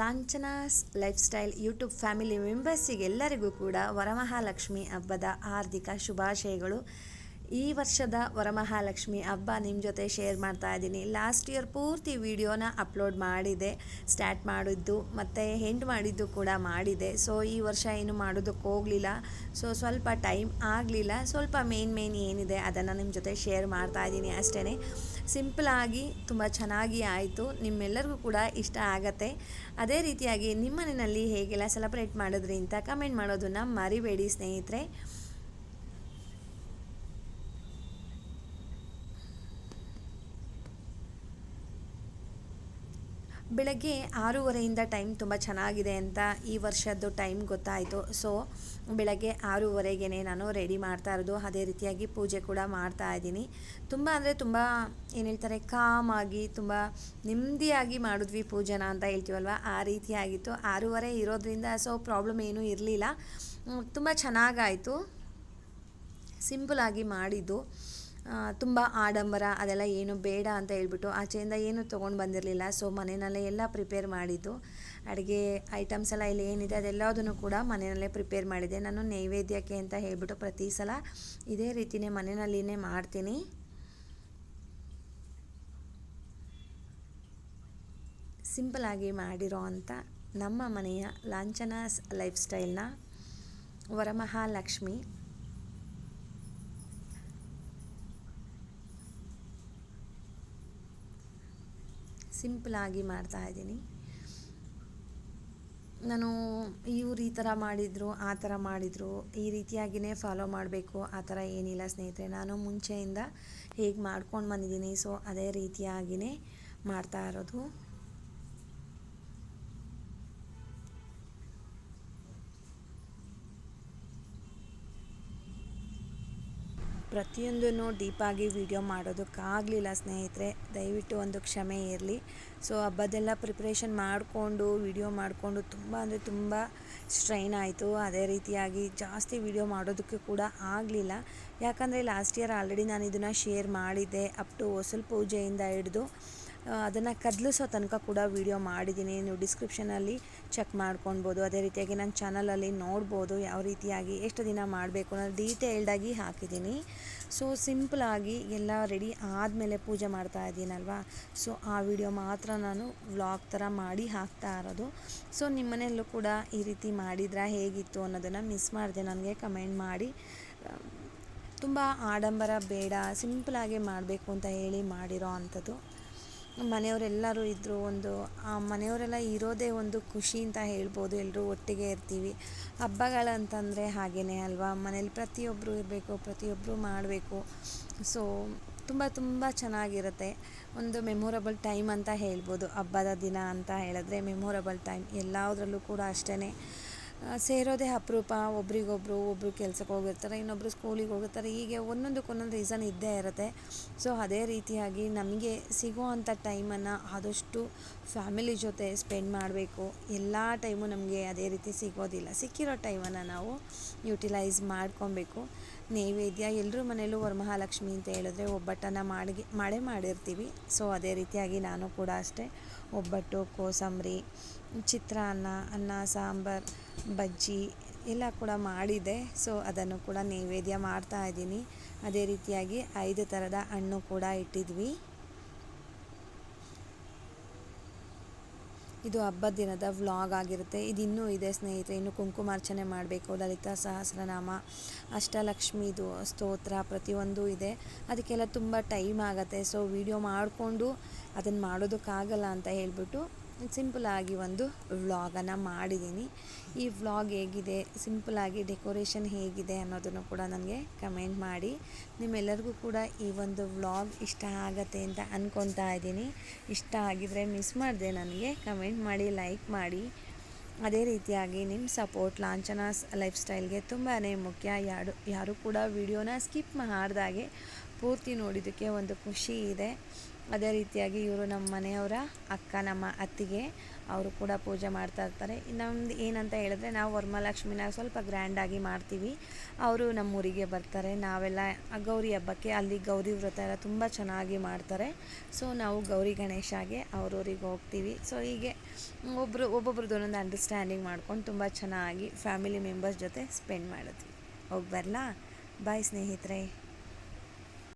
ಲಾಂಛನಾಸ್ lifestyle YouTube family ಮೆಂಬರ್ಸಿಗೆಲ್ಲರಿಗೂ ಕೂಡ ವರಮಹಾಲಕ್ಷ್ಮಿ ಹಬ್ಬದ ಹಾರ್ದಿಕ ಶುಭಾಶಯಗಳು. ಈ ವರ್ಷದ ವರಮಹಾಲಕ್ಷ್ಮಿ ಹಬ್ಬ ನಿಮ್ಮ ಜೊತೆ ಶೇರ್ ಮಾಡ್ತಾ ಇದ್ದೀನಿ. ಲಾಸ್ಟ್ ಇಯರ್ ಪೂರ್ತಿ ವಿಡಿಯೋನ ಅಪ್ಲೋಡ್ ಮಾಡಿದೆ ಸ್ಟಾರ್ಟ್ ಮಾಡಿದ್ದು, ಮತ್ತು ಹೆಂಡ್ ಮಾಡಿದ್ದು ಕೂಡ ಮಾಡಿದೆ. ಸೊ ಈ ವರ್ಷ ಏನು ಮಾಡೋದಕ್ಕೆ ಹೋಗಲಿಲ್ಲ. ಸೊ ಸ್ವಲ್ಪ ಟೈಮ್ ಆಗಲಿಲ್ಲ. ಸ್ವಲ್ಪ ಮೇನ್ ಮೇನ್ ಏನಿದೆ ಅದನ್ನು ನಿಮ್ಮ ಜೊತೆ ಶೇರ್ ಮಾಡ್ತಾ ಇದ್ದೀನಿ ಅಷ್ಟೇ ಸಿಂಪಲಾಗಿ ತುಂಬ ಚೆನ್ನಾಗಿ ಆಯಿತು. ನಿಮ್ಮೆಲ್ಲರಿಗೂ ಕೂಡ ಇಷ್ಟ ಆಗತ್ತೆ. ಅದೇ ರೀತಿಯಾಗಿ ನಿಮ್ಮ ಮನೆಯಲ್ಲಿ ಹೇಗೆಲ್ಲ ಸೆಲೆಬ್ರೇಟ್ ಮಾಡಿದ್ರಿ ಅಂತ ಕಮೆಂಟ್ ಮಾಡೋದನ್ನು ಮರಿಬೇಡಿ ಸ್ನೇಹಿತರೆ. ಬೆಳಗ್ಗೆ ಆರೂವರೆಯಿಂದ ಟೈಮ್ ತುಂಬ ಚೆನ್ನಾಗಿದೆ ಅಂತ ಈ ವರ್ಷದ್ದು ಟೈಮ್ ಗೊತ್ತಾಯಿತು. ಸೊ, ಬೆಳಗ್ಗೆ ಆರೂವರೆಗೆ ನಾನು ರೆಡಿ ಮಾಡ್ತಾ ಇರೋದು. ಅದೇ ರೀತಿಯಾಗಿ ಪೂಜೆ ಕೂಡ ಮಾಡ್ತಾ ಇದ್ದೀನಿ. ತುಂಬ ಅಂದರೆ ತುಂಬ, ಏನು ಹೇಳ್ತಾರೆ ಕಾಮಾಗಿ ತುಂಬ ನೆಮ್ಮದಿಯಾಗಿ ಮಾಡಿದ್ವಿ ಪೂಜೆನ ಅಂತ ಹೇಳ್ತೀವಲ್ವ? ಆ ರೀತಿಯಾಗಿತ್ತು. ಆರೂವರೆ ಇರೋದ್ರಿಂದ ಸೊ ಪ್ರಾಬ್ಲಮ್ ಏನೂ ಇರಲಿಲ್ಲ. ತುಂಬ ಚೆನ್ನಾಗಾಯಿತು. ಸಿಂಪಲಾಗಿ ಮಾಡಿದ್ದು. ತುಂಬ ಆಡಂಬರ, ಅದೆಲ್ಲ ಏನು ಬೇಡ ಅಂತ ಹೇಳ್ಬಿಟ್ಟು ಆಚೆಯಿಂದ ಏನು ತೊಗೊಂಡು ಬಂದಿರಲಿಲ್ಲ. ಸೊ ಮನೆಯಲ್ಲೇ ಎಲ್ಲ ಪ್ರಿಪೇರ್ ಮಾಡಿದ್ದು. ಅಡುಗೆ ಐಟಮ್ಸ್ ಎಲ್ಲ ಇಲ್ಲಿ ಏನಿದೆ ಅದೆಲ್ಲದನ್ನು ಕೂಡ ಮನೆಯಲ್ಲೇ ಪ್ರಿಪೇರ್ ಮಾಡಿದೆ. ನಾನು ನೈವೇದ್ಯಕ್ಕೆ ಅಂತ ಹೇಳ್ಬಿಟ್ಟು ಪ್ರತಿ ಸಲ ಇದೇ ರೀತಿಯೇ ಮನೆಯಲ್ಲಿನೇ ಮಾಡ್ತೀನಿ. ಸಿಂಪಲಾಗಿ ಮಾಡಿರೋ ಅಂಥ ನಮ್ಮ ಮನೆಯ ಲಾಂಛನ ಲೈಫ್ ಸ್ಟೈಲ್ನ ವರಮಹಾಲಕ್ಷ್ಮಿ. ಸಿಂಪಲಾಗಿ ಮಾಡ್ತಾಯಿದ್ದೀನಿ ನಾನು ಇವ್ರು ಈ ಥರ ಮಾಡಿದರು, ಆ ಥರ ಮಾಡಿದರು, ಈ ರೀತಿಯಾಗಿಯೇ ಫಾಲೋ ಮಾಡಬೇಕು, ಆ ಥರ ಏನಿಲ್ಲ ಸ್ನೇಹಿತರೆ. ನಾನು ಮುಂಚೆಯಿಂದ ಹೇಗೆ ಮಾಡ್ಕೊಂಡು ಬಂದಿದ್ದೀನಿ ಸೊ ಅದೇ ರೀತಿಯಾಗಿಯೇ ಮಾಡ್ತಾ ಇರೋದು. ಪ್ರತಿಯೊಂದನ್ನು ಡೀಪಾಗಿ ವಿಡಿಯೋ ಮಾಡೋದಕ್ಕಾಗಲಿಲ್ಲ ಸ್ನೇಹಿತರೆ, ದಯವಿಟ್ಟು ಒಂದು ಕ್ಷಮೆ ಇರಲಿ. ಸೊ, ಹಬ್ಬದೆಲ್ಲ ಪ್ರಿಪ್ರೇಷನ್ ಮಾಡಿಕೊಂಡು, ವಿಡಿಯೋ ಮಾಡಿಕೊಂಡು ತುಂಬ ಅಂದರೆ ತುಂಬ ಸ್ಟ್ರೈನ್ ಆಯಿತು. ಅದೇ ರೀತಿಯಾಗಿ ಜಾಸ್ತಿ ವಿಡಿಯೋ ಮಾಡೋದಕ್ಕೆ ಕೂಡ ಆಗಲಿಲ್ಲ. ಯಾಕಂದರೆ ಲಾಸ್ಟ್ ಇಯರ್ ಆಲ್ರೆಡಿ ನಾನು ಇದನ್ನು ಶೇರ್ ಮಾಡಿದ್ದೆ ಅಪ್ ಟು ಹೊಸಲ್ ಪೂಜೆಯಿಂದ ಹಿಡಿದು. ಅದನ್ನು ಕದಲಿಸೋ ತನಕ ಕೂಡ ವಿಡಿಯೋ ಮಾಡಿದ್ದೀನಿ. ನೀವು ಡಿಸ್ಕ್ರಿಪ್ಷನಲ್ಲಿ ಚೆಕ್ ಮಾಡ್ಕೊಳ್ಬೋದು. ಅದೇ ರೀತಿಯಾಗಿ ನನ್ನ ಚಾನಲಲ್ಲಿ ನೋಡ್ಬೋದು ಯಾವ ರೀತಿಯಾಗಿ ಎಷ್ಟು ದಿನ ಮಾಡಬೇಕು ಅನ್ನೋದು ಡೀಟೇಲ್ಡಾಗಿ ಹಾಕಿದ್ದೀನಿ. ಸೊ ಸಿಂಪಲಾಗಿ ಎಲ್ಲ ರೆಡಿ ಆದಮೇಲೆ ಪೂಜೆ ಮಾಡ್ತಾ ಇದ್ದೀನಲ್ವಾ? ಸೊ ಆ ವಿಡಿಯೋ ಮಾತ್ರ ನಾನು ವ್ಲಾಗ್ ಥರ ಮಾಡಿ ಹಾಕ್ತಾ ಇರೋದು. ಸೊ ನಿಮ್ಮ ಮನೆಯಲ್ಲೂ ಕೂಡ ಈ ರೀತಿ ಮಾಡಿದ್ರೆ ಹೇಗಿತ್ತು ಅನ್ನೋದನ್ನು ಮಿಸ್ ಮಾಡಿದೆ. ನನಗೆ ಕಮೆಂಟ್ ಮಾಡಿ. ತುಂಬ ಆಡಂಬರ ಬೇಡ ಸಿಂಪಲಾಗಿ ಮಾಡಬೇಕು ಅಂತ ಹೇಳಿ ಮಾಡಿರೋ ಅಂಥದ್ದು. ಮನೆಯವರೆಲ್ಲರೂ ಇದ್ದರು ಒಂದು, ಆ ಮನೆಯವರೆಲ್ಲ ಇರೋದೇ ಒಂದು ಖುಷಿ ಅಂತ ಹೇಳ್ಬೋದು. ಎಲ್ಲರೂ ಒಟ್ಟಿಗೆ ಇರ್ತೀವಿ. ಹಬ್ಬಗಳಂತಂದರೆ ಹಾಗೇ ಅಲ್ವಾ? ಮನೇಲಿ ಪ್ರತಿಯೊಬ್ಬರು ಇರಬೇಕು ಪ್ರತಿಯೊಬ್ಬರು ಮಾಡಬೇಕು. ಸೊ ತುಂಬ ತುಂಬ ಚೆನ್ನಾಗಿರುತ್ತೆ. ಒಂದು ಮೆಮೊರಬಲ್ ಟೈಮ್ ಅಂತ ಹೇಳ್ಬೋದು. ಹಬ್ಬದ ದಿನ ಅಂತ ಹೇಳಿದ್ರೆ ಮೆಮೊರಬಲ್ ಟೈಮ್ ಎಲ್ಲದರಲ್ಲೂ ಕೂಡ ಅಷ್ಟೇ ಸೇರೋದೇ ಅಪರೂಪ, ಒಬ್ರಿಗೊಬ್ರು ಒಬ್ಬರು ಕೆಲ್ಸಕ್ಕೆ ಹೋಗಿರ್ತಾರೆ ಇನ್ನೊಬ್ಬರು ಸ್ಕೂಲಿಗೆ ಹೋಗಿರ್ತಾರೆ, ಹೀಗೆ ಒಂದೊಂದಕ್ಕೊಂದೊಂದು ರೀಸನ್ ಇದ್ದೇ ಇರುತ್ತೆ. ಸೊ ಅದೇ ರೀತಿಯಾಗಿ ನಮಗೆ ಸಿಗೋ ಅಂಥ ಟೈಮನ್ನು ಆದಷ್ಟು ಫ್ಯಾಮಿಲಿ ಜೊತೆ ಸ್ಪೆಂಡ್ ಮಾಡಬೇಕು. ಎಲ್ಲ ಟೈಮು ನಮಗೆ ಅದೇ ರೀತಿ ಸಿಗೋದಿಲ್ಲ. ಸಿಕ್ಕಿರೋ ಟೈಮನ್ನು ನಾವು ಯುಟಿಲೈಸ್ ಮಾಡ್ಕೊಬೇಕು. ನೈವೇದ್ಯ ಎಲ್ಲರೂ ಮನೆಯಲ್ಲೂ ವರಮಹಾಲಕ್ಷ್ಮಿ ಅಂತ ಹೇಳಿದ್ರೆ ಒಬ್ಬಟ್ಟನ್ನು ಮಾಡಿ ಮಾಡೇ ಮಾಡಿರ್ತೀವಿ. ಸೊ ಅದೇ ರೀತಿಯಾಗಿ ನಾನು ಕೂಡ ಅಷ್ಟೇ ಒಬ್ಬಟ್ಟು, ಕೋಸಂಬರಿ, ಚಿತ್ರಾನ್ನ, ಅನ್ನ, ಸಾಂಬಾರ್, ಬಜ್ಜಿ ಎಲ್ಲ ಕೂಡ ಮಾಡಿದೆ. ಸೊ ಅದನ್ನು ಕೂಡ ನೈವೇದ್ಯ ಮಾಡ್ತಾ ಇದ್ದೀನಿ. ಅದೇ ರೀತಿಯಾಗಿ ಐದು ಥರದ ಹಣ್ಣು ಕೂಡ ಇಟ್ಟಿದ್ವಿ. ಇದು ಹಬ್ಬದ ದಿನದ ವ್ಲಾಗ್ ಆಗಿರುತ್ತೆ. ಇದು ಇನ್ನೂ ಇದೆ ಸ್ನೇಹಿತರೆ. ಇನ್ನು ಕುಂಕುಮಾರ್ಚನೆ ಮಾಡಬೇಕು. ಲಲಿತಾ ಸಹಸ್ರನಾಮ ಅಷ್ಟಲಕ್ಷ್ಮಿದು ಸ್ತೋತ್ರ ಪ್ರತಿಯೊಂದು ಇದೆ. ಅದಕ್ಕೆಲ್ಲ ತುಂಬ ಟೈಮ್ ಆಗುತ್ತೆ. ಸೊ ವಿಡಿಯೋ ಮಾಡಿಕೊಂಡು ಅದನ್ನು ಮಾಡೋದಕ್ಕಾಗಲ್ಲ ಅಂತ ಹೇಳಿಬಿಟ್ಟು ಸಿಂಪಲಾಗಿ ಒಂದು ವ್ಲಾಗನ್ನು ಮಾಡಿದ್ದೀನಿ. ಈ ವ್ಲಾಗ್ ಹೇಗಿದೆ ಸಿಂಪಲಾಗಿ ಡೆಕೋರೇಷನ್ ಹೇಗಿದೆ ಅನ್ನೋದನ್ನು ಕೂಡ ನನಗೆ ಕಮೆಂಟ್ ಮಾಡಿ. ನಿಮ್ಮೆಲ್ಲರಿಗೂ ಕೂಡ ಈ ಒಂದು ವ್ಲಾಗ್ ಇಷ್ಟ ಆಗತ್ತೆ ಅಂತ ಅಂದ್ಕೊತಾ ಇದ್ದೀನಿ. ಇಷ್ಟ ಆಗಿದ್ರೆ ಮಿಸ್ ಮಾಡಿದೆ ನನಗೆ, ಕಮೆಂಟ್ ಮಾಡಿ, ಲೈಕ್ ಮಾಡಿ. ಅದೇ ರೀತಿಯಾಗಿ ನಿಮ್ಮ ಸಪೋರ್ಟ್ ಲಾಂಛನ ಲೈಫ್ ಸ್ಟೈಲ್ಗೆ ತುಂಬಾ ಮುಖ್ಯ. ಯಾರು ಯಾರು ಕೂಡ ವಿಡಿಯೋನ ಸ್ಕಿಪ್ ಮಾಡಿದಾಗೆ ಪೂರ್ತಿ ನೋಡಿದ್ದಕ್ಕೆ ಒಂದು ಖುಷಿ ಇದೆ. ಅದೇ ರೀತಿಯಾಗಿ ಇವರು ನಮ್ಮ ಮನೆಯವರ ಅಕ್ಕ, ನಮ್ಮ ಅತ್ತಿಗೆ ಅವರು ಕೂಡ ಪೂಜೆ ಮಾಡ್ತಾ ಇರ್ತಾರೆ. ನಮ್ದು ಏನಂತ ಹೇಳಿದ್ರೆ ನಾವು ವರಮಹಾಲಕ್ಷ್ಮಿನ ಸ್ವಲ್ಪ ಗ್ರ್ಯಾಂಡಾಗಿ ಮಾಡ್ತೀವಿ. ಅವರು ನಮ್ಮೂರಿಗೆ ಬರ್ತಾರೆ. ನಾವೆಲ್ಲ ಗೌರಿ ಹಬ್ಬಕ್ಕೆ ಅಲ್ಲಿ ಗೌರಿ ವ್ರತ ಎಲ್ಲ ತುಂಬ ಚೆನ್ನಾಗಿ ಮಾಡ್ತಾರೆ. ಸೊ ನಾವು ಗೌರಿ ಗಣೇಶಗೆ ಅವ್ರವ್ರಿಗೆ ಹೋಗ್ತೀವಿ. ಸೊ ಹೀಗೆ ಒಬ್ಬರು ಒಬ್ಬೊಬ್ರದ್ದು ಒಂದೊಂದು ಅಂಡರ್ಸ್ಟ್ಯಾಂಡಿಂಗ್ ಮಾಡ್ಕೊಂಡು ತುಂಬ ಚೆನ್ನಾಗಿ ಫ್ಯಾಮಿಲಿ ಮೆಂಬರ್ಸ್ ಜೊತೆ ಸ್ಪೆಂಡ್ ಮಾಡಿದ್ವಿ ಹೋಗಿ ಬರಲಾ? ಬಾಯ್ ಸ್ನೇಹಿತರೆ.